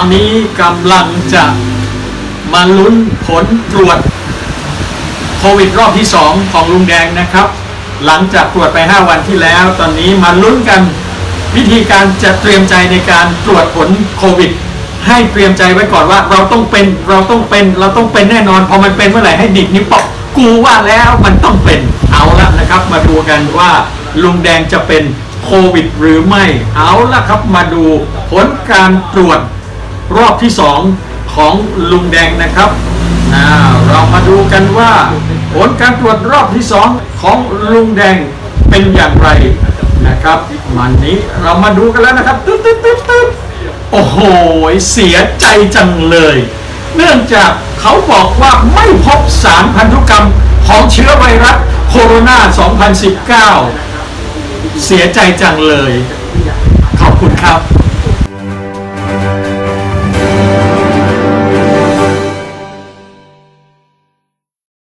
อนนี้กำลังจะมาลุ้นผลตรวจโควิดรอบที่ 2 ของลุงแดงนะครับ หลังจากตรวจไป 5 วันที่แล้ว ตอนนี้มาลุ้นกันวิธีการจะเตรียมใจในการตรวจผลโควิด ให้เตรียมใจไว้ก่อนว่า เราต้องเป็นเราต้องเป็นเราต้องเป็นแน่นอนพอมันเป็นเมื่อไหร่ให้ดิดนิ้วปอกกูว่าแล้วมันต้องเป็นเอาละนะครับ มาดูกันว่าลุงแดงจะเป็นโควิดหรือไม่ เอาละครับมาดูผลการตรวจ รอบที่สองของลุงแดงนะครับเรามาดูกันว่าผลการตรวจรอบที่สองของลุงแดงเป็นอย่างไรนะครับมันนี้เรามาดูกันแล้วนะครับตึ๊ดตึ๊ดตึ๊ดตึ๊ดโอ้โหเสียใจจังเลย เนื่องจากเขาบอกว่าไม่พบสารพันธุกรรมของเชื้อไวรัสโคโรนา 2019 เสียใจจังเลย ขอบคุณครับ